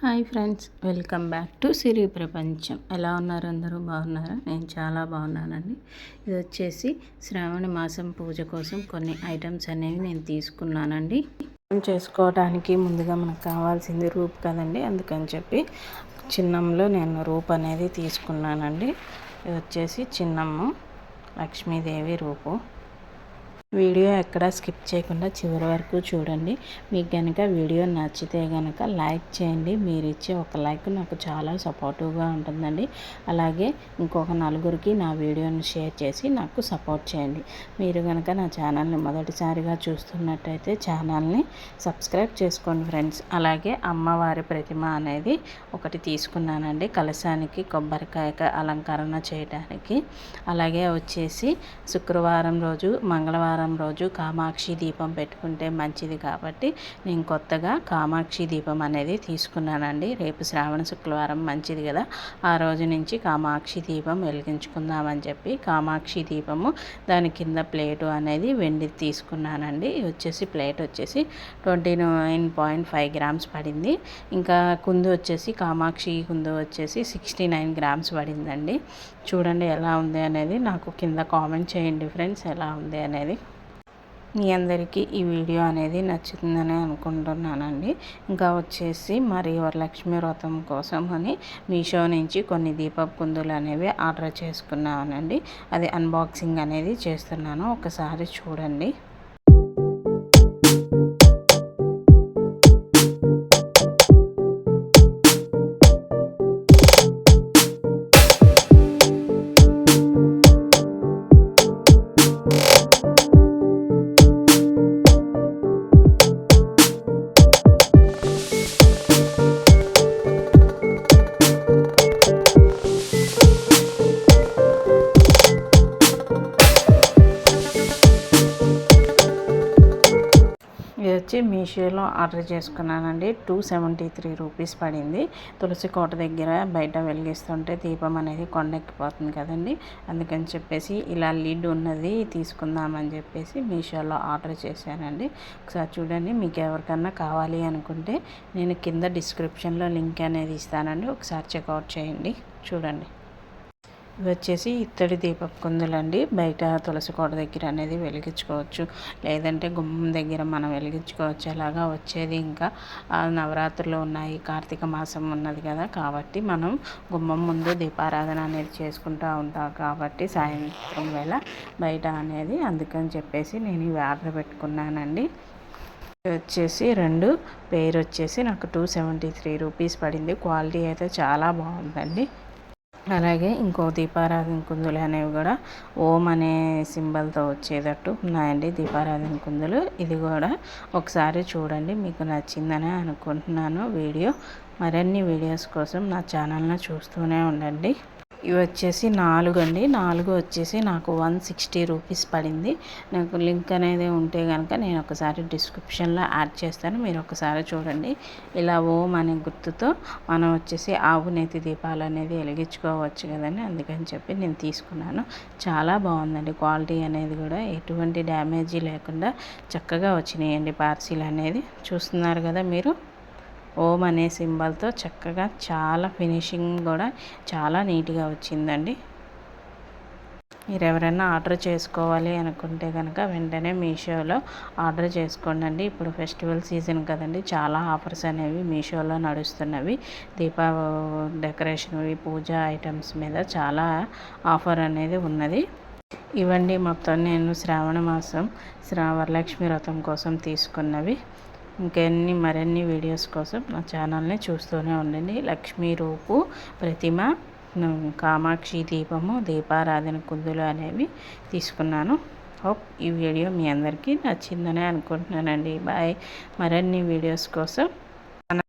Hi friends welcome back to Siri Prapancham. ఎలా ఉన్నారు అందరూ? బాగున్నారా? నేను చాలా బాగున్నానండి. ఇది వచ్చేసి శ్రావణ మాసం పూజ కోసం కొన్ని ఐటమ్స్ అనేవి నేను తీసుకున్నానండి. చేసుకోవడానికి ముందుగా మనకు కావాల్సింది రూప్ కదండి. అందుకని చెప్పి చిన్నంలో నేను రూప్ అనేది తీసుకున్నానండి. ఇది వచ్చేసి చిన్నమ్మ లక్ష్మీదేవి రూపు. వీడియో ఎక్కడ స్కిప్ చేయకుండా చివరి వరకు చూడండి. మీకు కనుక వీడియో నచ్చితే కనుక లైక్ చేయండి. మీరు ఇచ్చే ఒక లైక్ నాకు చాలా సపోర్టివ్గా ఉంటుందండి. అలాగే ఇంకొక నలుగురికి నా వీడియోని షేర్ చేసి నాకు సపోర్ట్ చేయండి. మీరు కనుక నా ఛానల్ని మొదటిసారిగా చూస్తున్నట్టయితే ఛానల్ని సబ్స్క్రైబ్ చేసుకోండి ఫ్రెండ్స్. అలాగే అమ్మవారి ప్రతిమ అనేది ఒకటి తీసుకున్నానండి. కలశానికి కొబ్బరికాయ అలంకరణ చేయడానికి అలాగే వచ్చేసి శుక్రవారం రోజు మంగళవారం శుక్రవారం రోజు కామాక్షి దీపం పెట్టుకుంటే మంచిది కాబట్టి నేను కొత్తగా కామాక్షి దీపం అనేది తీసుకున్నానండి. రేపు శ్రావణ శుక్రవారం మంచిది కదా. ఆ రోజు నుంచి కామాక్షి దీపం వెలిగించుకుందామని చెప్పి కామాక్షి దీపము దాని కింద ప్లేటు అనేది వెండి తీసుకున్నానండి. వచ్చేసి ప్లేట్ వచ్చేసి twenty nine point five grams పడింది. ఇంకా కుందు వచ్చేసి కామాక్షి కుందు వచ్చేసి సిక్స్టీ నైన్ గ్రామ్స్ పడిందండి. చూడండి ఎలా ఉంది అనేది నాకు కింద కామెంట్ చేయండి ఫ్రెండ్స్. ఎలా ఉంది అనేది మీ అందరికీ ఈ వీడియో అనేది నచ్చుతుందని అనుకుంటున్నానండి. ఇంకా వచ్చేసి మరి వరలక్ష్మి వ్రతం కోసం అని మీషో నుంచి కొన్ని దీపపు కుందులు అనేవి ఆర్డర్ చేసుకున్నానండి. అది అన్బాక్సింగ్ అనేది చేస్తున్నాను. ఒకసారి చూడండి. వచ్చి మీషోలో ఆర్డర్ చేసుకున్నానండి. టూ సెవెంటీ త్రీ రూపీస్ పడింది. తులసి కోట దగ్గర బయట వెలిగిస్తుంటే దీపం అనేది కొండెక్కిపోతుంది కదండి. అందుకని చెప్పేసి ఇలా లిడ్ ఉన్నది తీసుకుందామని చెప్పేసి మీషోలో ఆర్డర్ చేశానండి. ఒకసారి చూడండి మీకు ఎవరికన్నా కావాలి అనుకుంటే నేను కింద డిస్క్రిప్షన్లో లింక్ అనేది ఇస్తానండి. ఒకసారి చెక్అవుట్ చేయండి. చూడండి. వచ్చేసి ఇత్తడి దీపపు కుందులండి. బయట తులసి కోట దగ్గర అనేది వెలిగించుకోవచ్చు. లేదంటే గుమ్మం దగ్గర మనం వెలిగించుకోవచ్చు. అలాగా వచ్చేది ఇంకా. నవరాత్రులు ఉన్నాయి. కార్తీక మాసం ఉన్నది కదా. కాబట్టి మనం గుమ్మం ముందు దీపారాధన అనేది చేసుకుంటూ ఉంటాం. కాబట్టి సాయంత్రం వేళ బయట అనేది అందుకని చెప్పేసి నేను ఇవి ఆర్డర్ పెట్టుకున్నానండి. వచ్చేసి రెండు. పేరు వచ్చేసి నాకు టూ సెవెంటీ త్రీ రూపీస్ పడింది. క్వాలిటీ అయితే చాలా బాగుందండి. అలాగే ఇంకో దీపారాధన కుందులు అనేవి కూడా ఓం అనే సింబల్తో వచ్చేటట్టు ఉన్నాయండి దీపారాధన కుందులు. ఇది కూడా ఒకసారి చూడండి మీకు నచ్చిందని అనుకుంటున్నాను వీడియో. మరిన్ని వీడియోస్ కోసం నా ఛానల్ని చూస్తూనే ఉండండి. ఇవి వచ్చేసి నాలుగు అండి నాలుగు వచ్చేసి నాకు వన్ సిక్స్టీ రూపీస్ పడింది. నాకు లింక్ అనేది ఉంటే కనుక నేను ఒకసారి డిస్క్రిప్షన్లో యాడ్ చేస్తాను. మీరు ఒకసారి చూడండి. ఇలా ఓం అనే గుర్తుతో మనం వచ్చేసి ఆవు నేతి దీపాలు అనేది వెలిగించుకోవచ్చు కదండి. అందుకని చెప్పి నేను తీసుకున్నాను. చాలా బాగుందండి. క్వాలిటీ అనేది కూడా ఎటువంటి డ్యామేజీ లేకుండా చక్కగా వచ్చినాయండి పార్సిల్ అనేది. చూస్తున్నారు కదా మీరు? ఓం అనే సింబల్తో చక్కగా చాలా ఫినిషింగ్ కూడా చాలా నీట్గా వచ్చిందండి. మీరు ఎవరైనా ఆర్డర్ చేసుకోవాలి అనుకుంటే కనుక వెంటనే మీషోలో ఆర్డర్ చేసుకోండి ఇప్పుడు ఫెస్టివల్ సీజన్ కదండి చాలా ఆఫర్స్ అనేవి మీషోలో నడుస్తున్నవి. దీపా డెకరేషన్వి పూజ ఐటమ్స్ మీద చాలా ఆఫర్ అనేది ఉన్నది. ఇవండి మొత్తం నేను శ్రావణ మాసం శ్రా వరలక్ష్మి వ్రతం కోసం తీసుకున్నవి. ఇంకెన్ని మరిన్ని వీడియోస్ కోసం నా ఛానల్ని చూస్తూనే ఉండండి. లక్ష్మీ రూపు ప్రతిమ కామాక్షి దీపము దీపారాధన కుందులు అనేవి తీసుకున్నాను. హోప్ ఈ వీడియో మీ అందరికీ నచ్చిందనే అనుకుంటున్నానండి. బాయ్. మరిన్ని వీడియోస్ కోసం